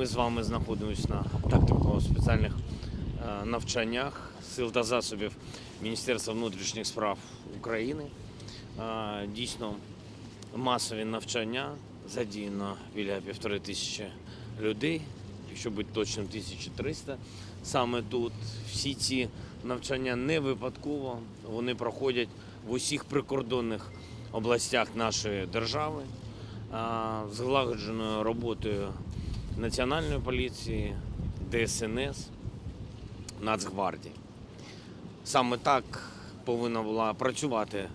Ми з вами знаходимося на тактико-спеціальних е, навчаннях сил та засобів Міністерства внутрішніх справ України. Е, Дійсно, масові навчання задіяно біля півтори тисячі людей, якщо бути точним, 1300. Саме тут всі ці навчання не випадково, вони проходять в усіх прикордонних областях нашої держави з злагодженою роботою Національної поліції, ДСНС, Нацгвардії. Саме так повинна була працювати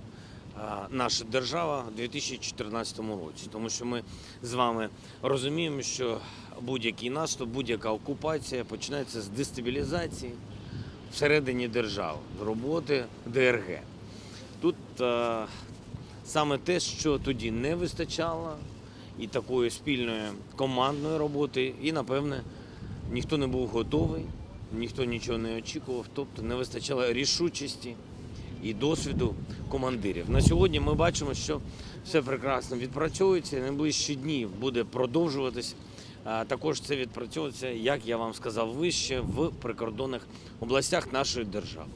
наша держава у 2014 році, тому що ми з вами розуміємо, що будь-який наступ, будь-яка окупація починається з дестабілізації всередині держави, роботи ДРГ. Тут е, саме те, що тоді не вистачало, і такої спільної командної роботи, і напевне ніхто не був готовий, ніхто нічого не очікував, тобто не вистачало рішучості і досвіду командирів. На сьогодні ми бачимо, що все прекрасно відпрацьовується. Найближчі дні буде продовжуватись. Також це відпрацьовується, як я вам сказав вище, в прикордонних областях нашої держави.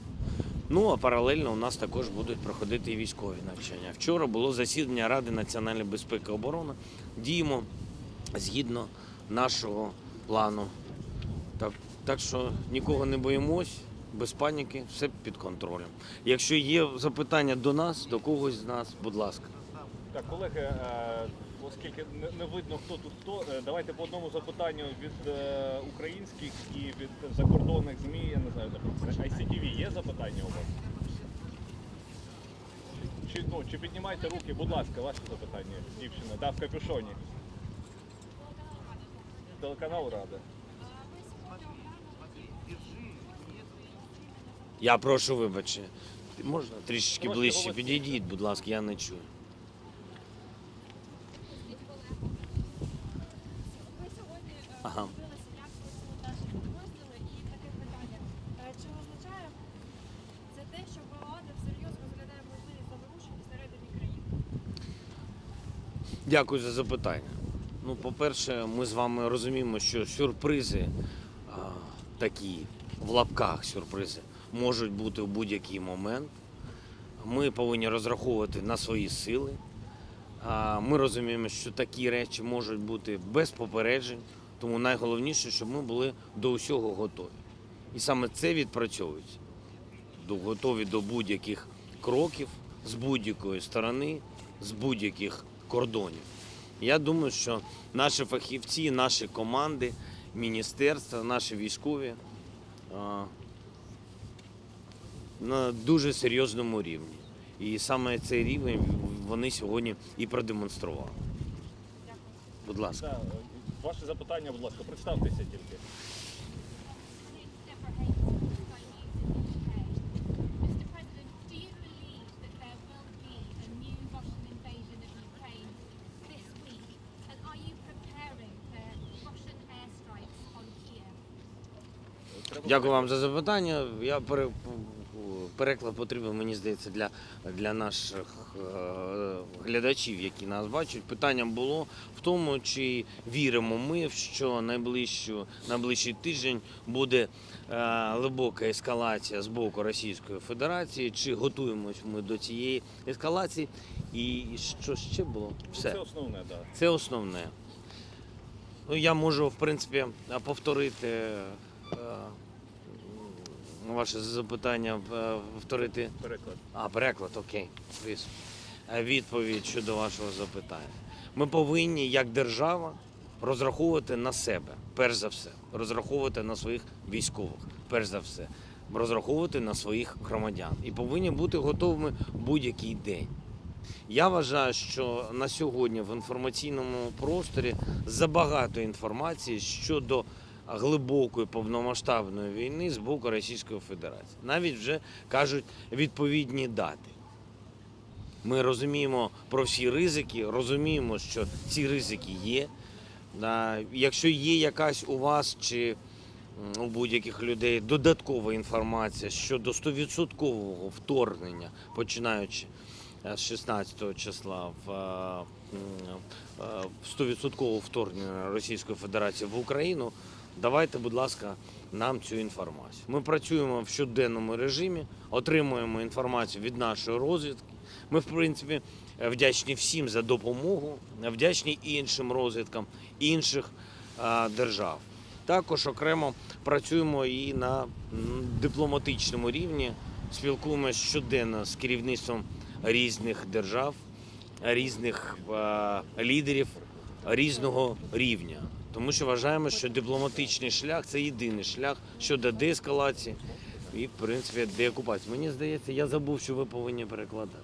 Ну а паралельно у нас також будуть проходити і військові навчання. Вчора було засідання Ради національної безпеки і оборони. Діємо згідно нашого плану. Так, так що нікого не боїмось, без паніки, все під контролем. Якщо є запитання до нас, до когось з нас, будь ласка. Так, колеги, е, оскільки не- видно, хто тут хто, е, давайте по одному запитанню від е, українських і від закордонних ЗМІ, я не знаю, ICTV є запитання у вас? Чи, ну, чи піднімайте руки, будь ласка, ваше запитання, дівчина, да, в капюшоні. Телеканал Рада. Я прошу вибачення. Можна трішечки ближче підійдіть, будь ласка, я не чую. Ви сьогодні е, Ага. подивилися, як працюють наші підрозділи, і таке питання. Е, Чи означає це те, що влада всерйоз розглядає можливість заворушень всередині країни? Дякую за запитання. Ну, по-перше, ми з вами розуміємо, що сюрпризи а, такі в лапках сюрпризи можуть бути в будь-який момент. Ми повинні розраховувати на свої сили. А, Ми розуміємо, що такі речі можуть бути без попереджень, тому найголовніше, щоб ми були до усього готові. І саме це відпрацьовується. Готові до будь-яких кроків з будь-якої сторони, з будь-яких кордонів. Я думаю, що наші фахівці, наші команди, міністерства, наші військові на дуже серйозному рівні. І саме цей рівень вони сьогодні і продемонстрували. Будь ласка. Е, ваше запитання, будь ласка, представтеся тільки. Mr. President, do you believe that there will be a new Russian invasion of Ukraine this week? And are you preparing for Russian airstrikes on Kiev? Треба Дякую вам за запитання. Я пере... переклад потрібен, мені здається, для, для наших е, глядачів, які нас бачать. Питання було в тому, чи віримо ми, що найближчу, найближчий тиждень буде е, глибока ескалація з боку Російської Федерації, чи готуємось ми до цієї ескалації. І що ще було? Все. Це основне, так. Да. Це основне. Ну, я можу, в принципі, повторити ваше запитання, е, повторити. Переклад. А, переклад, окей. Е, Відповідь щодо вашого запитання. Ми повинні, як держава, розраховувати на себе, перш за все, розраховувати на своїх військових, перш за все, розраховувати на своїх громадян. І повинні бути готовими будь-який день. Я вважаю, що на сьогодні в інформаційному просторі забагато інформації щодо глибокої повномасштабної війни з боку Російської Федерації. Навіть вже кажуть відповідні дати. Ми розуміємо про всі ризики, розуміємо, що ці ризики є. Якщо є якась у вас чи у будь-яких людей додаткова інформація щодо 100% вторгнення, починаючи е, з 16 числа в е, м, е, 100% вторгнення Російської Федерації в Україну, давайте, будь ласка, нам цю інформацію. Ми працюємо в щоденному режимі, отримуємо інформацію від нашої розвідки. Ми, в принципі, вдячні всім за допомогу, вдячні іншим розвідкам інших держав. Також окремо працюємо і на дипломатичному рівні, спілкуємося щоденно з керівництвом різних держав, різних лідерів різного рівня. Тому що вважаємо, що дипломатичний шлях це єдиний шлях щодо деескалації і, в принципі, деокупації. Мені здається, я забув, що ви повинні перекладати.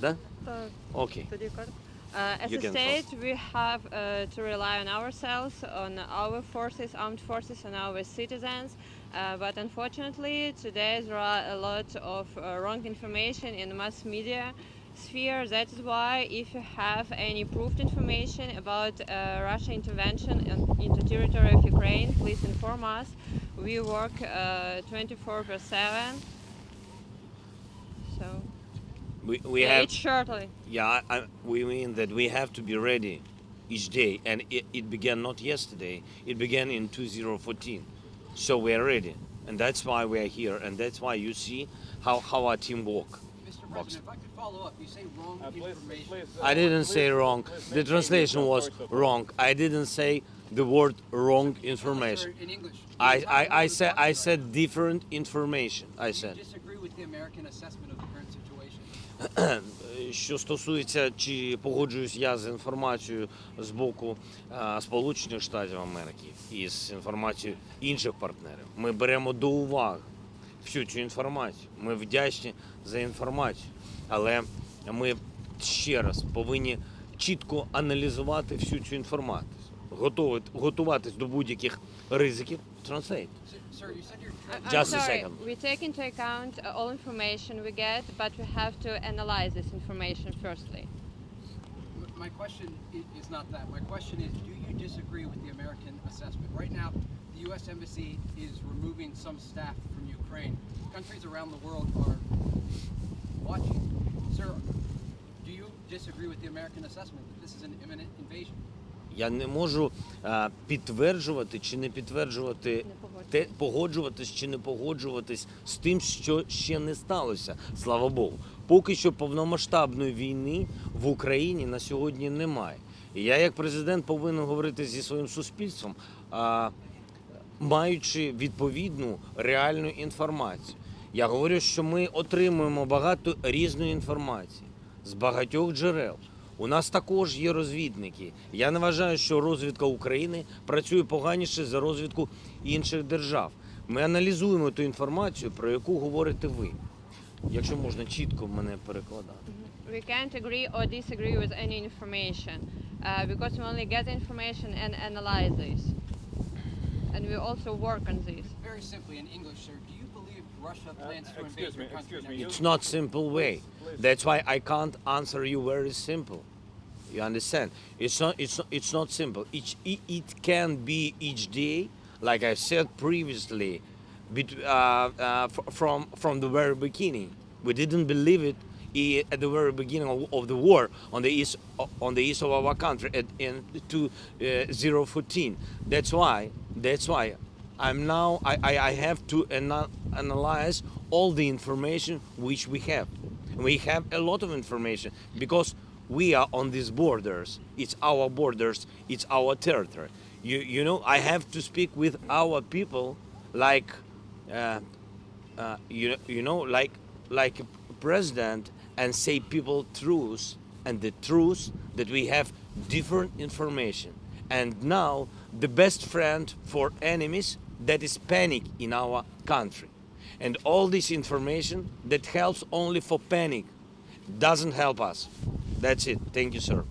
Да? Так, Окей. тоді кар- Uh, as You a can state, we have uh, to rely on ourselves, on our forces, armed forces, and our citizens. Uh, but unfortunately, today there are a lot of uh, wrong information in mass media sphere. That is why, if you have any proved information about uh, Russia intervention in, into territory of Ukraine, please inform us. We work uh, 24 per 7. So, We, we yeah, have shortly. Yeah, I, I, we mean that we have to be ready each day, and it, it began not yesterday. It began in 2014, so we are ready, and that's why we are here, and that's why you see how, how our team work. Mr. I Uh, uh, didn't say wrong. The translation was wrong. I didn't say the word wrong information. In English. I, I, I said I said different information. I said. Що стосується, чи погоджуюсь я з інформацією з боку е, Сполучених Штатів Америки і з інформацією інших партнерів, ми беремо до уваги всю цю інформацію. Ми вдячні за інформацію, але ми ще раз повинні чітко аналізувати всю цю інформацію, готувати, готуватись до будь-яких ризиків. Translate. Sir, you said you're I'm Just a sorry. second. We take into account uh, all information we get, but we have to analyze this information firstly. M- My question i- is not that. My question is, do you disagree with the American assessment? Right now, the U.S. Embassy is removing some staff from Ukraine. Countries around the world are watching. Sir, do you disagree with the American assessment that this is an imminent invasion? Я не можу е, підтверджувати чи не підтверджувати Не те, погоджуватись чи не погоджуватись з тим, що ще не сталося. Слава Богу. Поки що повномасштабної війни в Україні на сьогодні немає. І я, як президент, повинен говорити зі своїм суспільством, а, маючи відповідну реальну інформацію. Я говорю, що ми отримуємо багато різної інформації з багатьох джерел. У нас також є розвідники. Я не вважаю, що розвідка України працює поганіше за розвідку інших держав. Ми аналізуємо ту інформацію, про яку говорите ви. Якщо можна чітко мене перекладати. We can't agree or disagree with any information uh, because we only get information and analyze this. And we also work on this. Very simply, in English, sir, do you believe Russia Uh, plans to invade me, your country excuse me, next It's not simple way. Please. That's why I can't answer you very simple. You understand? It's not. It's not. It's not simple. Each. It, it can be each day, like I said previously, bet, uh, uh, f- from from the very beginning. We didn't believe it i- at the very beginning of, the war on the east on the east of our country at, in 2014. uh, That's why. That's why I'm now. I, I, I have to ana- analyze all the information which we have. We have a lot of information because we are on these borders. It's our borders. It's our territory. You you know I have to speak with our people like uh, uh, you you know like like president and say people truths and the truth that we have different information. And now the best friend for enemies that is panic in our country. And all this information that helps only for panic doesn't help us. That's it. Thank you sir